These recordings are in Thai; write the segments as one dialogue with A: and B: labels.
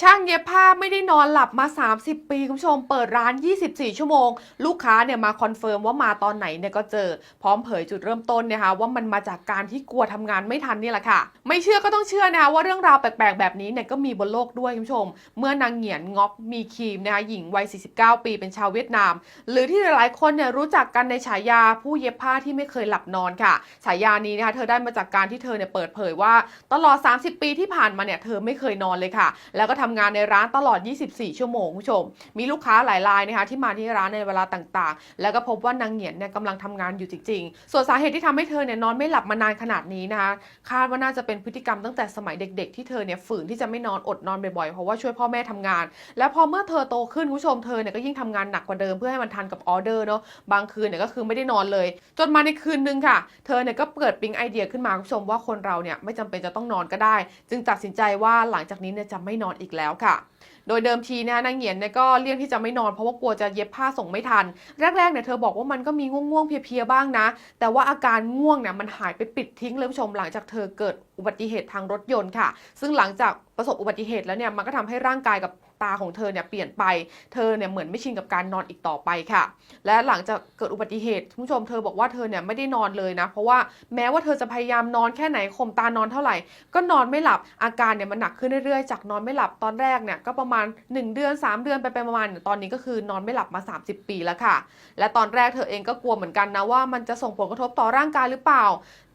A: ช่างเย็บผ้าไม่ได้นอนหลับมา 30 ปีคุณผู้ชมเปิดร้าน 24 ชั่วโมง ลูกค้าเนี่ยมาคอนเฟิร์มว่ามาตอนไหนเนี่ยก็เจอ พร้อมเผยจุดเริ่มต้นนะคะว่ามันมาจากการที่กลัวทำงานไม่ทันนี่แหละค่ะ ไม่เชื่อก็ต้องเชื่อนะคะว่าเรื่องราวแปลกๆ แบบนี้เนี่ยก็มีบนโลกด้วยคุณผู้ชม เมื่อนางเหงียนงอกมีครีมนะคะหญิงวัย 49 ปีเป็นชาวเวียดนาม หรือที่หลายๆคนเนี่ยรู้จักกันในฉายาผู้เย็บผ้าที่ไม่เคยหลับนอนค่ะฉายานี้นะคะเธอได้มาจากการที่เธอเนี่ยเปิดเผยว่า ตลอด 30 ปีที่ผ่านมาเนี่ยเธอไม่เคยนอนเลยค่ะ แล้วก็ทำงานในร้านตลอด 24 ชั่วโมงคุณผู้ชม มีลูกค้าหลายรายนะคะที่มาที่ร้านในเวลาต่างๆ แล้วก็พบว่านางเหงียนเนี่ยกำลังทำงานอยู่จริงๆ ส่วนสาเหตุที่ทำให้เธอเนี่ยนอนไม่หลับมานานขนาดนี้นะคะ คาดว่าน่าจะเป็นพฤติกรรมตั้งแต่สมัยเด็ก ๆ ที่เธอเนี่ยฝืนที่จะไม่นอนอดนอนบ่อยๆ เพราะว่าช่วยพ่อแม่ทำงาน แล้วพอเมื่อเธอโตขึ้นคุณผู้ชมเธอเนี่ยก็ยิ่งทำงานหนักกว่าเดิมเพื่อให้มันทันกับออเดอร์เนาะ บางคืนเนี่ยก็คือไม่ได้นอนเลย จนมาในคืนนึงค่ะ เธอเนี่ยก็เกิดปิ๊งไอเดียขึ้นมาคุณผู้ชมว่าคนเราเนี่ยไม่จำเป็นจะต้องนอนก็ได้ จึงตัดสินใจว่าหลังจากนี้เนี่ยจะไม่นอนอีกแล้วค่ะ โดยเดิมทีนะนางเหงียนเนี่ยก็เลี่ยงที่จะไม่นอนเพราะว่ากลัวจะเย็บผ้าส่งไม่ทัน แรกๆเนี่ยเธอบอกว่ามันก็มีง่วงๆเพลียๆบ้างนะ แต่ว่าอาการง่วงเนี่ยมันหายไปปิดทิ้งเลยผู้ชมหลังจากเธอเกิดอุบัติเหตุทางรถยนต์ค่ะ ซึ่งหลังจากประสบอุบัติเหตุแล้วเนี่ยมันก็ทำให้ร่างกายกับ ตาของเธอเนี่ยเปลี่ยนไป เธอเนี่ยเหมือนไม่ชินกับการนอนอีกต่อไปค่ะ และหลังจากเกิดอุบัติเหตุคุณผู้ชมเธอบอกว่าเธอเนี่ยไม่ได้นอนเลยนะ เพราะว่าแม้ว่าเธอจะพยายามนอนแค่ไหนข่มตานอนเท่าไหร่ ก็นอนไม่หลับอาการเนี่ยมันหนักขึ้นเรื่อยๆ จากนอนไม่หลับตอนแรกเนี่ยก็ประมาณ 1 เดือน 3 เดือนไปไปประมาณตอนนี้ก็คือนอนไม่หลับมา 30 ปีแล้วค่ะ และตอนแรกเธอเองก็กลัวเหมือนกันนะว่ามันจะส่งผลกระทบต่อร่างกายหรือเปล่า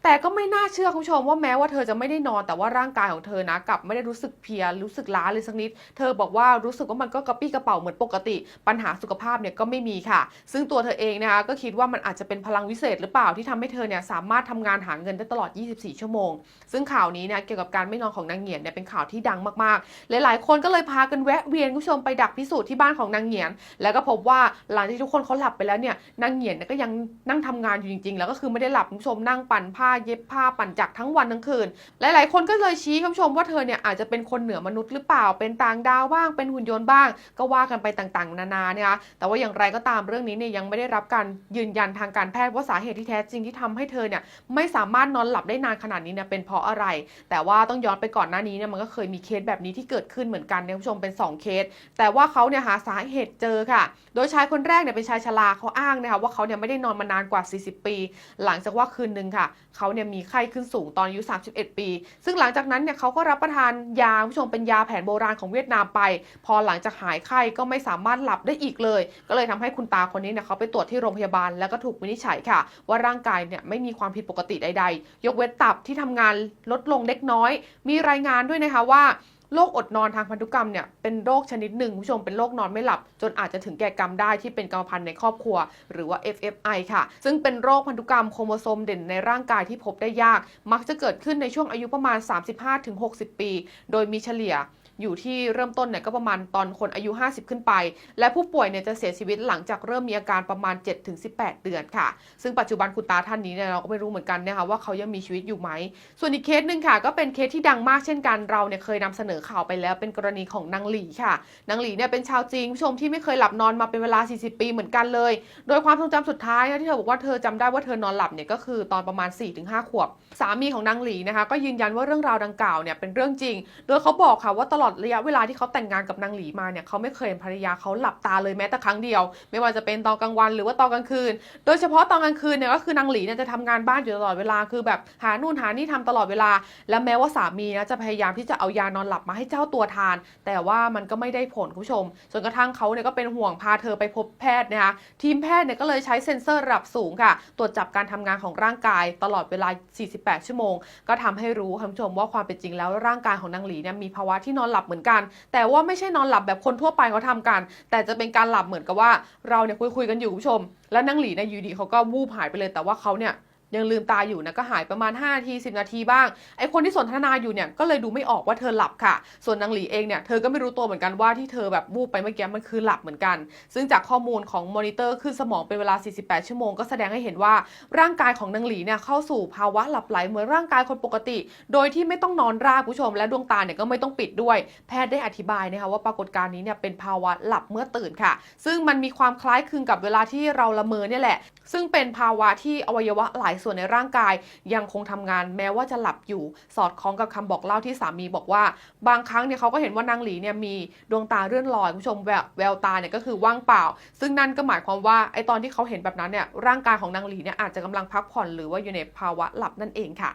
A: แต่ก็ไม่น่าเชื่อคุณผู้ชมว่าแม้ว่าเธอจะไม่ได้นอนแต่ว่าร่างกายของเธอนะกลับไม่ได้รู้สึกเพลียรู้สึกล้าเลยสักนิด เธอบอกว่ารู้สึกว่ามันก็กระปี้กระเป๋าเหมือนปกติ ปัญหาสุขภาพเนี่ยก็ไม่มีค่ะ ซึ่งตัวเธอเองนะคะก็คิดว่ามันอาจจะเป็นพลังวิเศษหรือเปล่าที่ทำให้เธอเนี่ยสามารถทำงานหาเงินได้ตลอด 24 ชั่วโมง ซึ่งข่าวนี้เนี่ยเกี่ยวกับการไม่นอนของนางเหงียนเนี่ยเป็นข่าวที่ดังมากๆ หลายๆ คนก็เลยพากันแวะเวียนคุณผู้ชมไปดักพิสูจน์ที่บ้านของนางเหงียน แล้วก็พบว่าหลังที่ทุกคนเขาหลับไปแล้วเนี่ยนางเหงียนเนี่ยก็ยังนั่งทำงานอยู่จริง ๆ แล้วก็คือไม่ได้หลับคุณผู้ชมนั่งปั่นผ้าเย็บผ้าปั่นจักรทั้งวันทั้งคืน หลายๆ คนก็เลยชี้คุณผู้ชมว่าเธอเนี่ยอาจจะเป็นคนเหนือมนุษย์หรือเปล่า เป็นต่างดาวบ้าง เป็นหุ่นยนต์บ้าง ก็ว่ากันไปต่างๆ นานาเนี่ยแต่ว่าอย่างไรก็ตามเรื่องนี้เนี่ยยังไม่ได้รับการยืนยันทางการแพทย์ว่าสาเหตุที่แท้จริงที่ทำให้เธอเนี่ยไม่สามารถนอนหลับได้นานขนาดนี้เนี่ยเป็นเพราะอะไร แต่ว่าต้องย้อนไปก่อนหน้านี้เนี่ยมันก็เคยมีเคสแบบนี้ที่เกิดขึ้นเหมือนกันนี่ยคุณผู้ชมเป็น 2 เคส แต่ว่าเขาเนี่ยหาสาเหตุเจอค่ะ โดยชายคนแรกเนี่ยเป็นชายชราเขาอ้างนะคะว่าเขาเนี่ยไม่ได้นอนมานานกว่า 40 ปี หลังจากว่าคืนหนึ่งค่ะเขาเนี่ยมีไข้ขึ้นสูงตอนอายุ 31 ปี ซึ่งหลังจากนั้นเนี่ยเขาก็รับประทานยาผู้ชมเป็นยาแผนโบราณของเวียดนามไป พอหลังจากหายไข้ก็ไม่สามารถหลับได้อีกเลย ก็เลยทำให้คุณตาคนนี้เนี่ยเขาไปตรวจที่โรงพยาบาลแล้วก็ถูกวินิจฉัยค่ะ ว่าร่างกายเนี่ยไม่มีความผิดปกติใด ๆ ยกเว้นตับที่ทำงานลดลงเล็กน้อย มีรายงานด้วยนะคะว่า โรคอดนอนทางพันธุกรรมเนี่ยเป็นโรคชนิดหนึ่งผู้ชมเป็นโรคนอนไม่หลับ จนอาจจะถึงแก่กรรมได้ที่เป็นกรรมพันธุ์ในครอบครัว หรือว่า FFI ค่ะ ซึ่งเป็นโรคพันธุกรรมโครโมโซมเด่นในร่างกายที่พบได้ยาก มักจะเกิดขึ้นในช่วงอายุประมาณ 35-60 ปี โดยมีเฉลี่ย อยู่ที่เริ่มต้นเนี่ยก็ประมาณตอนคนอายุ 50 ขึ้นไป และผู้ป่วยเนี่ยจะเสียชีวิตหลังจากเริ่มมีอาการประมาณ 7-18 เดือนค่ะ ซึ่งปัจจุบันคุณตาท่านนี้เนี่ยเราก็ไม่รู้เหมือนกันนะคะว่าเขายังมีชีวิตอยู่ไหม ส่วนอีกเคสหนึ่งค่ะ ก็เป็นเคสที่ดังมากเช่นกันเราเนี่ยเคยนำเสนอข่าวไปแล้วเป็นกรณีของนางหลีค่ะนางหลีเนี่ยเป็นชาวจีนผู้ชมที่ไม่เคยหลับนอนมาเป็นเวลา 40 ปีเหมือนกันเลย โดยความทรงจำสุดท้ายนะที่เธอบอกว่าเธอจำได้ว่าเธอนอนหลับเนี่ยก็คือตอนประมาณ 4-5 ขวบ สามีของนางหลีนะคะก็ยืนยันว่าเรื่องราวดังกล่าวเนี่ยเป็นเรื่องจริง โดยเขาบอกค่ะว่าตลลอดระยะเวลาที่เขาแต่งงานกับนางหลีมาเนี่ยเขาไม่เคยเห็นภรรยาเขาหลับตาเลยแม้แต่ครั้งเดียว ไม่ว่าจะเป็นตอนกลางวันหรือว่าตอนกลางคืน โดยเฉพาะตอนกลางคืนเนี่ยก็คือนางหลีเนี่ยจะทำงานบ้านอยู่ตลอดเวลาคือแบบหานู่นหานี่ทำตลอดเวลา และแม้ว่าสามีนะจะพยายามที่จะเอายานอนหลับมาให้เจ้าตัวทาน แต่ว่ามันก็ไม่ได้ผลคุณผู้ชมจนกระทั่งเขาเนี่ยก็เป็นห่วงพาเธอไปพบแพทย์นะคะทีมแพทย์เนี่ยก็เลยใช้เซ็นเซอร์ระดับสูงค่ะ ตรวจจับการทำงานของร่างกายตลอดเวลา 48 ชั่วโมง ก็ทำให้รู้คุณผู้ชมว่าความเป็นจริงแล้วร่างกายของนางหลีเนี่ยมีภาวะที่นอนหลับเหมือนกัน แต่ว่าไม่ใช่นอนหลับแบบคนทั่วไปเขาทำกัน แต่จะเป็นการหลับเหมือนกับว่าเราเนี่ยคุยคุยๆกันอยู่คุณผู้ชม แล้วนางหลีเนี่ยอยู่ดีเขาก็วูบหายไปเลยแต่ว่าเขาเนี่ย ยังลืมตาอยู่นะก็หายประมาณ5นาที10 นาทีบ้างไอคนที่สนทนาอยู่เนี่ยก็เลยดูไม่ออกว่าเธอหลับค่ะ ส่วนนางหลีเองเนี่ยเธอก็ไม่รู้ตัวเหมือนกันว่าที่เธอแบบวูบไปเมื่อกี้มันคือหลับเหมือนกัน ซึ่งจากข้อมูลของมอนิเตอร์ขึ้นสมองเป็นเวลา 48 ชั่วโมงก็แสดงให้เห็นว่าร่างกายของนางหลีเนี่ยเข้าสู่ภาวะหลับไหลเหมือนร่างกายคนปกติ โดยที่ไม่ต้องนอนราบคุณผู้ชม และดวงตาเนี่ยก็ไม่ต้องปิดด้วย แพทย์ได้อธิบายนะคะว่าปรากฏการณ์นี้เนี่ยเป็นภาวะหลับเมื่อตื่นค่ะ ซึ่งมันมีความคล้ายคลึงกับเวลาที่เราละเมอเนี่ยแหละ ซึ่งเป็นภาวะที่อวัยวะหลายส่วนในร่างกายยังคงทำงานแม้ว่าจะหลับอยู่ สอดคล้องกับคำบอกเล่าที่สามีบอกว่า บางครั้งเนี่ยเขาก็เห็นว่านางหลีเนี่ยมีดวงตาเลื่อนลอยคุณผู้ชมแววแววตาเนี่ยก็คือว่างเปล่า ซึ่งนั่นก็หมายความว่าไอตอนที่เขาเห็นแบบนั้นเนี่ยร่างกายของนางหลีเนี่ยอาจจะกำลังพักผ่อนหรือว่าอยู่ในภาวะหลับนั่นเองค่ะ